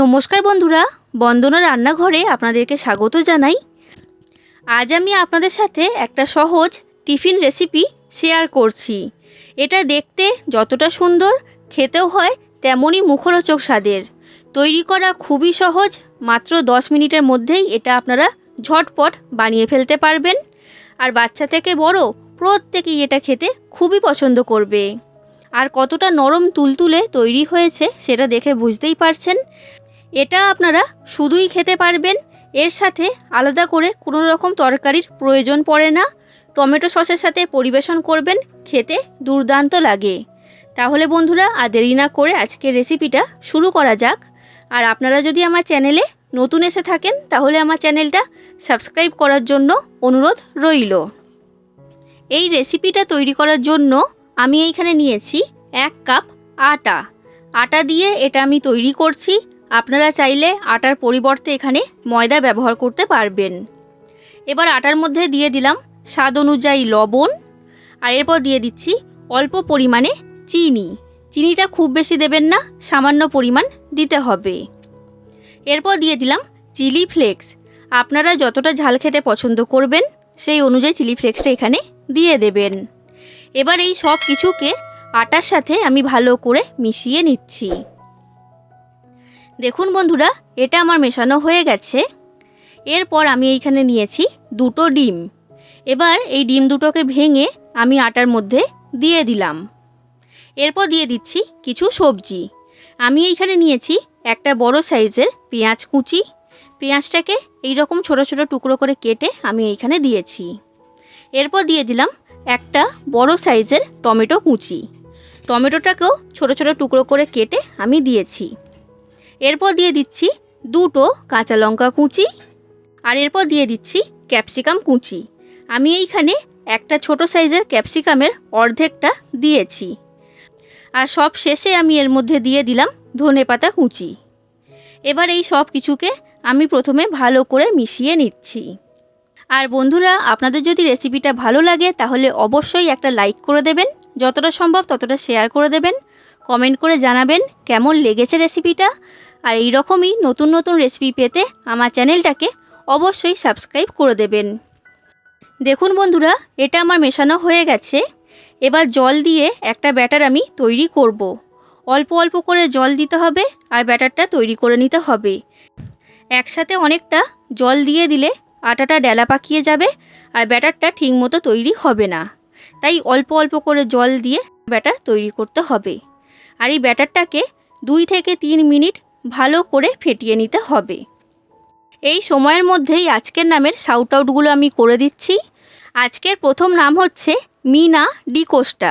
নমস্কার বন্ধুরা, বন্দনা রান্নাঘরে আপনাদেরকে স্বাগত জানাই। আজ আমি আপনাদের সাথে একটা সহজ টিফিন রেসিপি শেয়ার করছি। এটা দেখতে যতটা সুন্দর, খেতেও হয় তেমনই মুখরোচক স্বাদের। তৈরি করা খুবই সহজ, মাত্র দশ মিনিটের মধ্যেই এটা আপনারা ঝটপট বানিয়ে ফেলতে পারবেন। আর বাচ্চা থেকে বড় প্রত্যেকেই এটা খেতে খুবই পছন্দ করবে। আর কতটা নরম তুলতুলে তৈরি হয়েছে সেটা দেখে বুঝতেই পারছেন। এটা আপনারা শুধুই খেতে পারবেন। এর সাথে আলাদা করে কোনো রকম তরকারির প্রয়োজন পড়ে না। টমেটো সসের সাথে পরিবেশন করবেন, খেতে দুর্দান্ত লাগে। তাহলে বন্ধুরা, আর দেরি না করে আজকের রেসিপিটা শুরু করা যাক। আর আপনারা যদি আমার চ্যানেলে নতুন এসে থাকেন, তাহলে আমার চ্যানেলটা সাবস্ক্রাইব করার জন্য অনুরোধ রইল। এই রেসিপিটা তৈরি করার জন্য আমি এইখানে নিয়েছি এক কাপ আটা। আটা দিয়ে এটা আমি তৈরি করছি। আপনারা চাইলে আটার পরিবর্তে এখানে ময়দা ব্যবহার করতে পারবেন। এবার আটার মধ্যে দিয়ে দিলাম স্বাদ অনুযায়ী লবণ, আর এরপর দিয়ে দিচ্ছি অল্প পরিমাণে চিনি। চিনিটা খুব বেশি দেবেন না, সামান্য পরিমাণ দিতে হবে। এরপর দিয়ে দিলাম চিলি ফ্লেক্স। আপনারা যতটা ঝাল খেতে পছন্দ করবেন, সেই অনুযায়ী চিলি ফ্লেক্সটা এখানে দিয়ে দেবেন। এবার এই সব কিছুকে আটার সাথে আমি ভালো করে মিশিয়ে নিচ্ছি। দেখুন বন্ধুরা, এটা আমার মেশানো হয়ে গেছে। এরপর আমি এইখানে নিয়েছি দুটো ডিম। এবার এই ডিম দুটোকে ভেঙে আমি আটার মধ্যে দিয়ে দিলাম। এরপর দিয়ে দিচ্ছি কিছু সবজি। আমি এইখানে নিয়েছি একটা বড় সাইজের পেঁয়াজ কুচি। পেঁয়াজটাকে এই রকম ছোট ছোট টুকরো করে কেটে আমি এইখানে দিয়েছি। এরপর দিয়ে দিলাম একটা বড় সাইজের টমেটো কুচি। টমেটোটাকেও ছোট ছোট টুকরো করে কেটে আমি দিয়েছি। এরপর দিয়ে দিচ্ছি দুটো কাঁচা লঙ্কা কুচি আর এরপর দিয়ে দিচ্ছি ক্যাপসিকাম কুচি। আমি এইখানে একটা ছোট সাইজের ক্যাপসিকামের অর্ধেকটা দিয়েছি। আর সব শেষে আমি এর মধ্যে দিয়ে দিলাম ধনে পাতা কুচি। এবার এই সব কিছুকে আমি প্রথমে ভালো করে মিশিয়ে নিচ্ছি। আর বন্ধুরা, আপনাদের যদি রেসিপিটা ভালো লাগে, তাহলে অবশ্যই একটা লাইক করে দেবেন। যতটা সম্ভব ততটা শেয়ার করে দেবেন। কমেন্ট করে জানাবেন কেমন লেগেছে রেসিপিটা। আর এই রকমই নতুন নতুন রেসিপি পেতে আমার চ্যানেলটাকে অবশ্যই সাবস্ক্রাইব করে দেবেন। দেখুন বন্ধুরা, এটা আমার মেশানো হয়ে গেছে। এবার জল দিয়ে একটা ব্যাটার আমি তৈরি করব। অল্প অল্প করে জল দিতে হবে আর ব্যাটারটা তৈরি করে নিতে হবে। একসাথে অনেকটা জল দিয়ে দিলে আটাটা ডেলা পাকিয়ে যাবে আর ব্যাটারটা ঠিকমতো তৈরি হবে না। তাই অল্প অল্প করে জল দিয়ে ব্যাটার তৈরি করতে হবে। আর এই ব্যাটারটাকে দুই থেকে তিন মিনিট ভালো করে ফেটিয়ে নিতে হবে। এই সময়ের মধ্যেই আজকের নামের শাউট আউটগুলো আমি করে দিচ্ছি। আজকের প্রথম নাম হচ্ছে মিনা ডিকোস্টা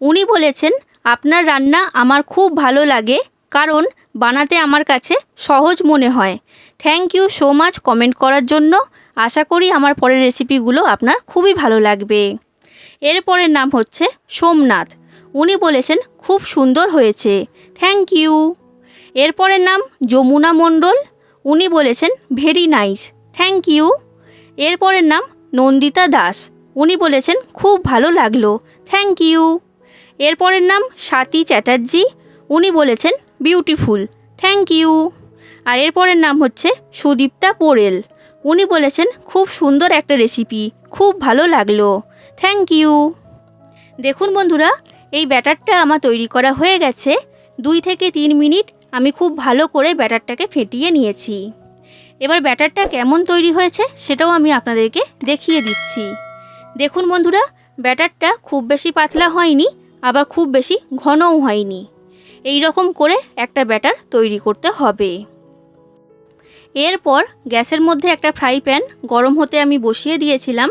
উনি বলেছেন, আপনার রান্না আমার খুব ভালো লাগে, কারণ বানাতে আমার কাছে সহজ মনে হয়। Thank you so much comment করার জন্য। আশা করি আমার পরের রেসিপিগুলো আপনার খুবই ভালো লাগবে। এরপরের নাম হচ্ছে সোমনাথ। উনি বলেছেন, খুব সুন্দর হয়েছে। থ্যাংক ইউ এরপরের নাম যমুনা মণ্ডল। উনি বলেছেন ভেরি নাইস থ্যাংক ইউ এরপরের নাম নন্দিতা দাস। উনি বলেছেন, খুব ভালো লাগল থ্যাংক ইউ এরপরের নাম স্বাতী চ্যাটার্জি। উনি বলেছেন বিউটিফুল থ্যাংক ইউ আর এরপরের নাম হচ্ছে সুদীপ্তা পোরেল উনি বলেছেন, খুব সুন্দর একটা রেসিপি খুব ভালো লাগল থ্যাংক ইউ দেখুন বন্ধুরা, এই ব্যাটারটা আমার তৈরি করা হয়ে গেছে। দুই থেকে তিন মিনিট আমি খুব ভালো করে ব্যাটারটাকে ফেটিয়ে নিয়েছি। এবার ব্যাটারটা কেমন তৈরি হয়েছে সেটাও আমি আপনাদেরকে দেখিয়ে দিচ্ছি। দেখুন বন্ধুরা, ব্যাটারটা খুব বেশি পাতলা হয়নি, আবার খুব বেশি ঘনও হয়নি। এই রকম করে একটা ব্যাটার তৈরি করতে হবে। এরপর গ্যাসের মধ্যে একটা ফ্রাই প্যান গরম হতে আমি বসিয়ে দিয়েছিলাম।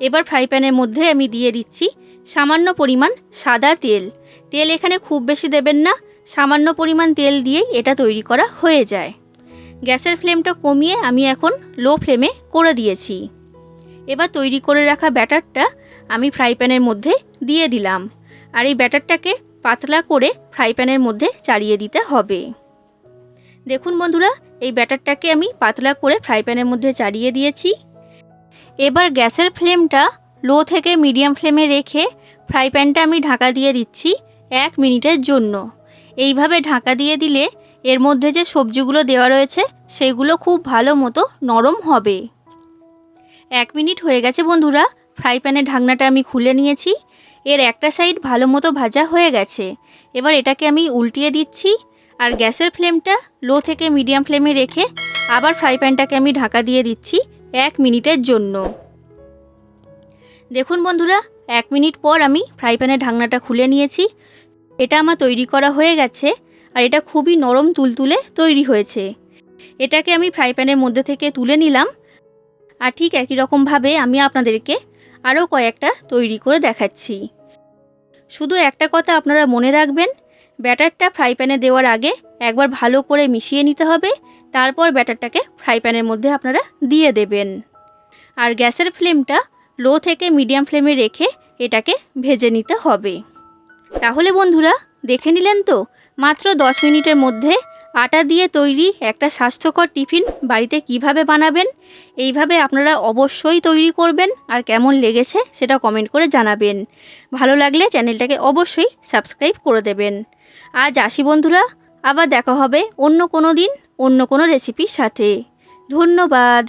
এবার ফ্রাই প্যানের মধ্যে আমি দিয়ে দিচ্ছি সামান্য পরিমাণ সাদা তেল। তেল এখানে খুব বেশি দেবেন না সামান্য পরিমাণ তেল দিয়েই এটা তৈরি করা হয়ে যায়। গ্যাসের ফ্লেমটা কমিয়ে আমি এখন লো ফ্লেমে করে দিয়েছি। এবার তৈরি করে রাখা ব্যাটারটা আমি ফ্রাই প্যানের মধ্যে দিয়ে দিলাম। আর এই ব্যাটারটাকে পাতলা করে ফ্রাই প্যানের মধ্যে চাড়িয়ে দিতে হবে। দেখুন বন্ধুরা, এই ব্যাটারটাকে আমি পাতলা করে ফ্রাই প্যানের মধ্যে চাড়িয়ে দিয়েছি। এবার গ্যাসের ফ্লেমটা লো থেকে মিডিয়াম ফ্লেমে রেখে ফ্রাই প্যানটা আমি ঢাকা দিয়ে দিচ্ছি এক মিনিটের জন্য। এইভাবে ঢাকা দিয়ে দিলে এর মধ্যে যে সবজিগুলো দেওয়া রয়েছে সেগুলো খুব ভালো মতো নরম হবে। এক মিনিট হয়ে গেছে বন্ধুরা, ফ্রাই প্যানের ঢাকনাটা আমি খুলে নিয়েছি। এর একটা সাইড ভালো মতো ভাজা হয়ে গেছে। এবার এটাকে আমি উল্টিয়ে দিচ্ছি আর গ্যাসের ফ্লেমটা লো থেকে মিডিয়াম ফ্লেমে রেখে আবার ফ্রাই প্যানটাকে আমি ঢাকা দিয়ে দিচ্ছি এক মিনিটের জন্য। দেখুন বন্ধুরা, এক মিনিট পর আমি ফ্রাই প্যানের ঢাকনাটা খুলে নিয়েছি। এটা আমার তৈরি করা হয়ে গেছে আর এটা খুবই নরম তুলতুলে তৈরি হয়েছে। এটাকে আমি ফ্রাই প্যানের মধ্যে থেকে তুলে নিলাম আর ঠিক একই রকমভাবে আমি আপনাদেরকে আরও কয়েকটা তৈরি করে দেখাচ্ছি। শুধু একটা কথা আপনারা মনে রাখবেন, ব্যাটারটা ফ্রাই প্যানে দেওয়ার আগে একবার ভালো করে মিশিয়ে নিতে হবে, তারপর ব্যাটারটাকে ফ্রাই প্যানের মধ্যে আপনারা দিয়ে দেবেন। আর গ্যাসের ফ্লেমটা লো থেকে মিডিয়াম ফ্লেমে রেখে এটাকে ভেজে নিতে হবে। তাহলে বন্ধুরা, দেখে নিলেন তো, মাত্র দশ মিনিটের মধ্যে আটা দিয়ে তৈরি একটা স্বাস্থ্যকর টিফিন বাড়িতে কীভাবে বানাবেন, এইভাবে আপনারা অবশ্যই তৈরি করবেন আর কেমন লেগেছে সেটা কমেন্ট করে জানাবেন। ভালো লাগলে চ্যানেলটাকে অবশ্যই সাবস্ক্রাইব করে দেবেন। আজ আসি বন্ধুরা, আবার দেখা হবে অন্য কোনো দিন, অন্য কোনো রেসিপির সাথে। ধন্যবাদ।